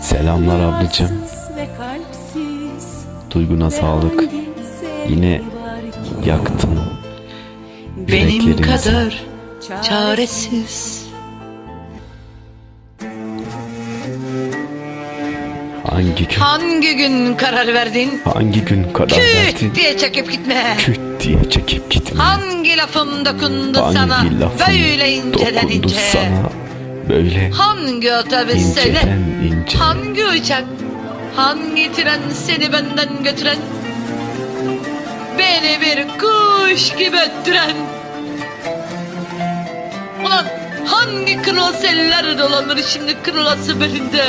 Selamlar ablacığım. Duyguna sağlık. Yine yaktın Benim kadar çaresiz Hangi gün, Hangi gün karar verdin? hangi gün karar Küt verdin? diye çekip gitme Küt diye çekip gitme. Hangi lafım dokundu Hangi sana lafın Böyle inceden dokundu ince sana böyle. Hangi otobüs inceden ince. Hangi uçak? Hangi tren seni benden götüren? Beni bir kuş gibi öttüren. Ulan hangi kırılası eller dolanır şimdi kırılası belinde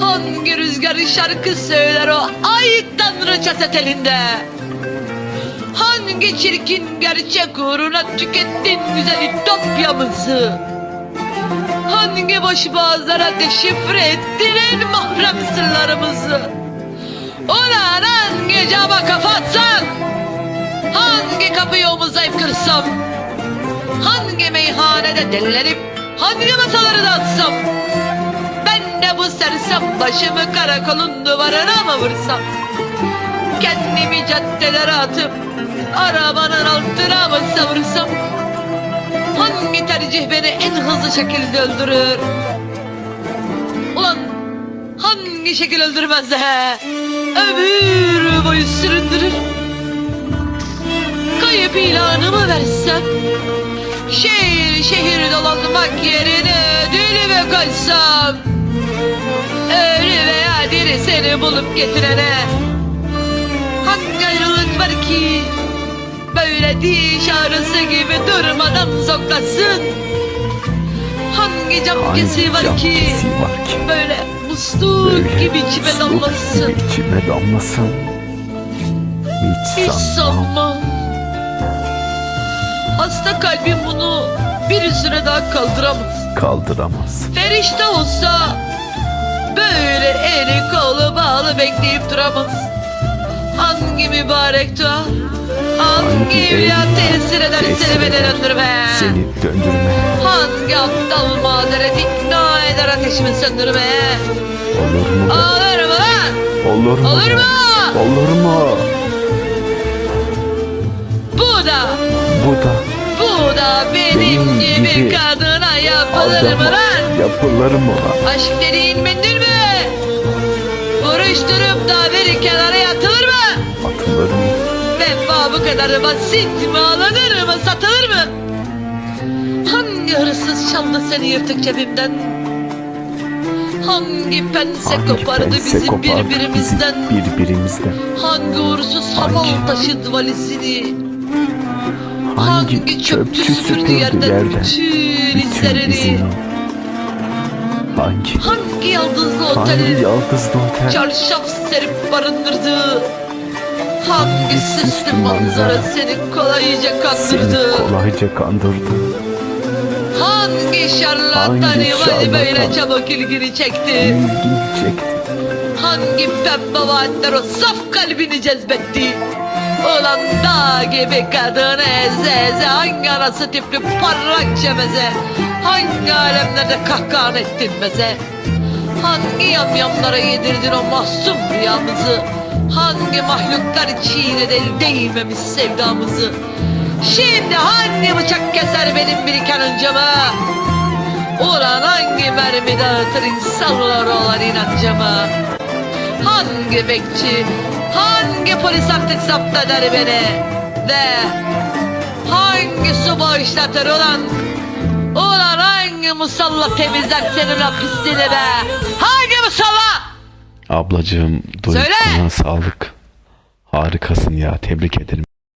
Hangi rüzgar şarkı söyler o ay tanrı ceset elinde Hangi çirkin gerçek uğruna tükettin güzel ütopyamızı Hangi boş boğazlara deşifre ettin en mahrem sırlarımızı? Ulan hangi cama kafa atsan Hangi kapıyı omuzlayıp kırsam Hangi meyhanede delilenip Hangi masaları dağıtsam Ben de bu sersem başımı karakolun duvarına mı vursam? Kendimi caddelere atıp Arabanın altına mı savursam Hangi tercih beni en hızlı şekilde öldürür. Ulan hangi şekil öldürmez de Ömür boyu süründürür. Kayıp ilanımı versem Şehir şehir dolanmak yerine Dilime koysam Ölü veya diri seni bulup getirene Böyle diş ağrısı gibi durmadan zoklasın Hangi cam Hangi kesi var var ki Böyle musluk böyle gibi içime damlasın gibi içime damlasın. Hiç, Hiç sanmam. sanmam Hasta kalbim bunu bir süre daha kaldıramaz kaldıramaz. Ferişte olsa böyle eli kolu bağlı bekleyip duramaz. Hangi mübarek dua, hangi evliya tesir eder seni beni eder döndürme. Seni döndürme. Hangi aptal mazeret ikna eder ateşimi söndürme. Olur mu? be? Mı lan? Olur mu? Olur mu? Olur mu? Bu da, Bu da bu da benim, Benim gibi, gibi kadına yapılır mı lan? yapılır mı? Aşk dediğin bindir mi? Vuruşturup da bir kenara yatılır mı? Mı? Vefa bu kadar basit mi alınır mı satılır mı? Hangi hırsız çaldı seni yırtık cebimden? Hangi pense Hangi kopardı pense bizi kopardı birbirimizden? bizi birbirimizden? Hangi uğursuz Hangi- hamal taşıdı valizini? Hangi, Hangi çöpçü çöpçü süpürdü yerden bütün izlerini? izini? Hangi? Hangi yıldızlı Hangi otelin yaldızlı otel? çarşaf serip barındırdı? Hangi süslü süslü manzara seni kolayca Seni kandırdı? kolayca kandırdı. Hangi şarlatan ivali böyle çabuk ilgini çekti? İlgini çekti. Hangi pembe vaatler o saf kalbini cezbetti? Ulan dağ gibi kadını eze eze Hangi anası tipli parlak cemeze Hangi alemlerde kahkahan ettin meze Hangi yamyamlara yedirdin o mahzun rüyamızı Hangi mahluklar çiğnedi el değmemiş sevdamızı? Şimdi hangi bıçak keser benim biriken öncümü Ulan hangi mermi dağıtır insanlara olan inancımı? Hangi bekçi Hangi polis artık zapt eder beni? Ve Hangi su bağışlatır ulan? Ulan hangi musalla temizler senin o pisliğini be? Musalla Ablacığım duyguna sağlık. Harikasın ya tebrik ederim.